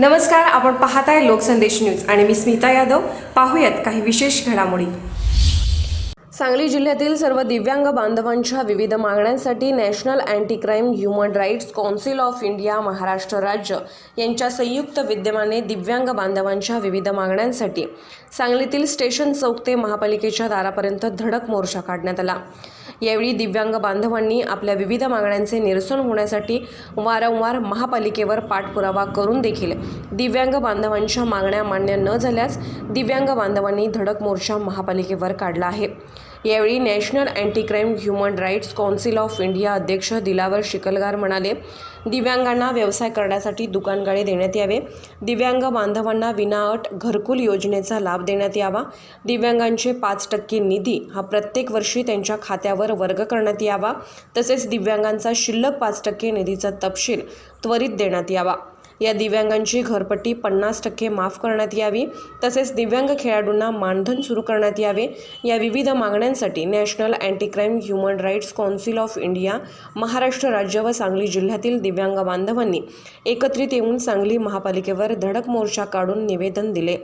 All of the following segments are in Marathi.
नमस्कार आपण पाहताय लोकसंदेश न्यूज आणि मी स्मिता यादव. पाहूयात काही विशेष घडामोडी. सांगली जिल्ह्यातील सर्व दिव्यांग बांधवांच्या विविध मागण्यांसाठी national anti crime human rights council of India Maharashtra राज्य यांच्या संयुक्त विद्यमाने दिव्यांग बांधवांच्या विविध मागण्यांसाठी सांगलीतील स्टेशन चौक ते महापालिकेच्या दारापर्यंत धडक मोर्चा काढण्यात आला. यावेळी दिव्यांग बांधवांनी आपल्या विविध मागण्यांचे निरसन होण्यासाठी वारंवार महापालिकेवर पाठपुरावा करून देखील दिव्यांग बांधवांच्या मागण्या मान्य न झाल्यास दिव्यांग बांधवांनी धडक मोर्चा महापालिकेवर काढला आहे. यावेळी national anti crime human rights council of India अध्यक्ष दिलावर शिकलगार म्हणाले दिव्यांगांना व्यवसाय करण्यासाठी दुकानगाळे देण्यात यावे दिव्यांग बांधवांना विनाअट घरकुल योजनेचा लाभ देण्यात यावा दिव्यांगांचे पाच टक्के निधी हा प्रत्येक वर्षी त्यांच्या खात्यावर वर्ग करण्यात यावा तसेच दिव्यांगांचा शिल्लक पाच टक्के निधीचा तपशील त्वरित देण्यात यावा. या दिव्यांगांची घरपट्टी पन्नास टक्के माफ करण्यात यावी. तसेच दिव्यांग खेळाडूंना मानधन सुरू करण्यात यावे. या विविध मागण्यांसाठी national anti crime human rights council of India Maharashtra राज्य व सांगली जिल्ह्यातील दिव्यांग बांधवांनी एकत्रित येऊन सांगली महापालिकेवर धडक मोर्चा काढून निवेदन दिले.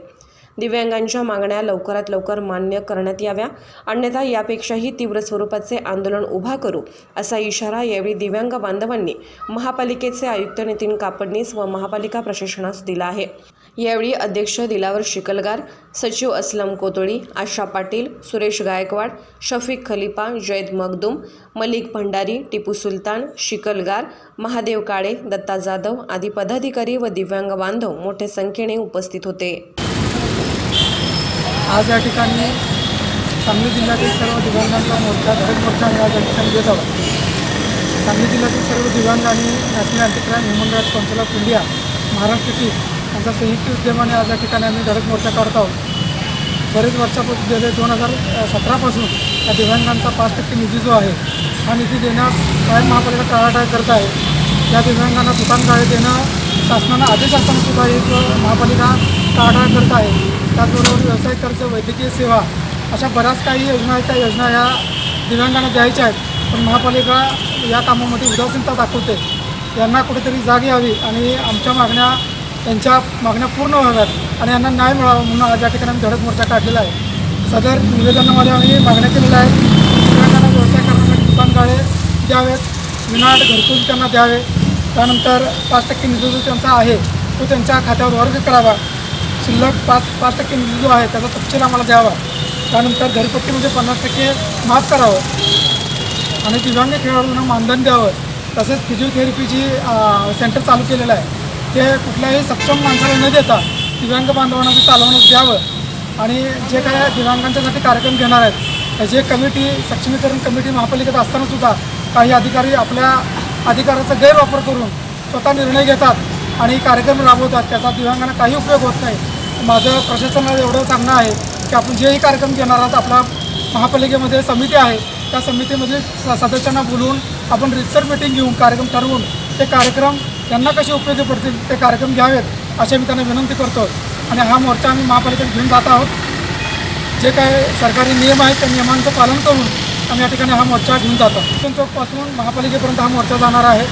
दिव्यांगांच्या मागण्या लवकरात लवकर मान्य करण्यात याव्या. अन्यथा यापेक्षाही तीव्र स्वरूपाचे आंदोलन उभा करू असा इशारा यावेळी दिव्यांग बांधवांनी महापालिकेचे आयुक्त नितीन कापडणीस व महापालिका प्रशासनास दिला आहे. यावेळी अध्यक्ष दिलावर शिकलगार सचिव असलम कोतोळी आशा पाटील सुरेश गायकवाड शफीक खलिफा जैद मगदूम मलिक भंडारी टिपू सुलतान शिकलगार महादेव काळे दत्ता जाधव आदी पदाधिकारी व दिव्यांग बांधव मोठ्या संख्येने उपस्थित होते. आज या ठिकाणी सांगली जिल्ह्यातील सर्व दिव्यांगांचा मोर्चा धडक मोर्चा आम्ही या ठिकाणी देत आहोत. सांगली जिल्ह्यातील सर्व दिव्यांग आणि national anti crime human rights council of India Maharashtra team यांचा संयुक्त उद्यमाने आज या ठिकाणी आम्ही धडक मोर्चा काढत आहोत. बरेच वर्षापासून गेले दोन हजार सतरापासून या दिव्यांगांचा पाच टक्के निधी जो आहे हा निधी देण्यास कायम महापालिका टाळाटाळ करत आहे. या दिव्यांगांना दुकान गाळे देणं शासनानं आदेश असताना सुद्धा एक महापालिका टाळाटाळ करत आहे. त्याचबरोबर व्यवसाय कर्ज वैद्यकीय सेवा अशा बऱ्याच काही योजना आहेत. त्या योजना या दिव्यांगांना द्यायच्या आहेत. पण महापालिका या कामामध्ये उदासीनता दाखवते. यांना कुठेतरी जाग यावी आणि आमच्या मागण्या त्यांच्या मागण्या पूर्ण व्हाव्यात आणि यांना न्याय मिळावा म्हणून आज या ठिकाणी आम्ही धडक मोर्चा काढलेला आहे. सदर निवेदनामध्ये आम्ही मागण्या केलेल्या आहेत. दिव्यांगांना व्यवसाय करण्यासाठी दुकानगाळे द्यावेत. विनाट घरकुल त्यांना द्यावे. त्यानंतर पाच टक्के निधी जो त्यांचा आहे तो त्यांच्या खात्यावर वर्ग करावा. शिल्लक पाच पाच टक्के निधी जो आहे त्याचा तपशील आम्हाला द्यावा. त्यानंतर घरपट्टीमध्ये पन्नास टक्के माफ करावं. आणि दिव्यांग खेळाडूंना मानधन द्यावं. तसेच फिजिओथेरपीची सेंटर चालू केलेलं आहे. ते कुठल्याही सक्षम माणसाला न देता दिव्यांग बांधवांना ते चालवणं द्यावं. आणि जे काय दिव्यांगांच्यासाठी कार्यक्रम घेणार आहेत जे कमिटी सक्षमीकरण कमिटी महापालिकेत असतानासुद्धा काही अधिकारी आपल्या अधिकाराचा गैरवापर करून स्वतः निर्णय घेतात आणि कार्यक्रम राबवतात. त्याचा दिव्यांगांना काही उपयोग होत नाही. माझं प्रशासनाला एवढं सांगणं आहे की आपण जेही कार्यक्रम घेणार आहात आपला महापालिकेमध्ये समिती आहे त्या समितीमध्ये स सदस्यांना बोलवून आपण रितसर मिटिंग घेऊन कार्यक्रम ठरवून ते कार्यक्रम त्यांना कसे उपयोगी पडतील ते कार्यक्रम घ्यावेत असे मी त्यांना विनंती करतो. आणि हा मोर्चा आम्ही महापालिकेत घेऊन जात आहोत. जे काय सरकारी नियम आहेत त्या नियमांचं पालन करून आम्ही या ठिकाणी हा मोर्चा घेऊन जातो. स्टेशन चौकपासून महापालिकेपर्यंत हा मोर्चा जाणार आहे.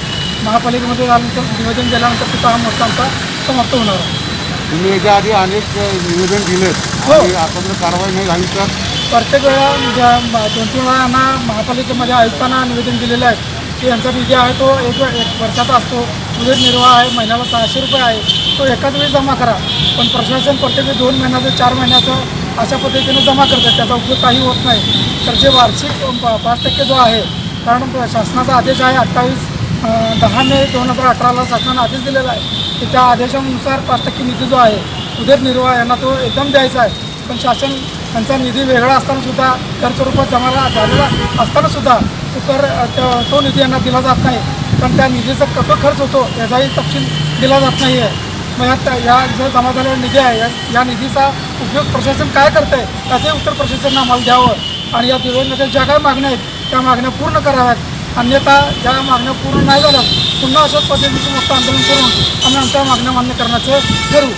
महापालिकेमध्ये झाल्यानंतर निवेदन दिल्यानंतर तिथं हा मोर्चा आमचा समाप्त होणार आहे. तुम्ही याच्या आधी अनेक निवेदन दिलेत हो. आणि आता जर कारवाई नाही झाली तर? प्रत्येक वेळा ज्या दोन तीन वेळा यांना महापालिकेमध्ये आयुक्तांना निवेदन दिलेलं आहे. की यांचा निधी आहे तो एक एक वर्षाचा असतो. उदरनिर्वाह आहे महिन्याला सहाशे रुपये आहे. तो एकाच वेळी जमा करा. पण प्रशासन प्रत्येक वेळी दोन महिन्याचं चार महिन्याचं अशा पद्धतीनं जमा करतात त्याचा उपयोग काही होत नाही. तर जे वार्षिक प- पाच टक्के जो आहे कारण शासनाचा आदेश आहे अठ्ठावीस दहा मे दोन हजार अठराला शासनानं आदेश दिलेला आहे की त्या आदेशानुसार पाच टक्के निधी जो आहे उदरनिर्वाह यांना तो एकदम द्यायचा आहे. पण शासन त्यांचा निधी वेगळा असतानासुद्धा कर स्वरूपात जमा झालेला असतानासुद्धा तो कर तो- निधी यांना दिला जात नाही. पण त्या निधीचा कसं खर्च होतो याचाही तपशील दिला जात नाही आहे मग यात या जो जमा झालेला निधी आहे या या निधीचा उपयोग प्रशासन काय करत आहे त्याचंही उत्तर प्रशासनानं आम्हाला द्यावं. आणि या दिवसमध्ये ज्या काय मागण्या आहेत त्या मागण्या पूर्ण कराव्यात. अन्यथा ज्या मागण्या पूर्ण नाही झाल्या पुन्हा असंच पद्धतीचं मोठं आंदोलन करून आम्ही आमच्या मागण्या मान्य करण्याचं ठरवू.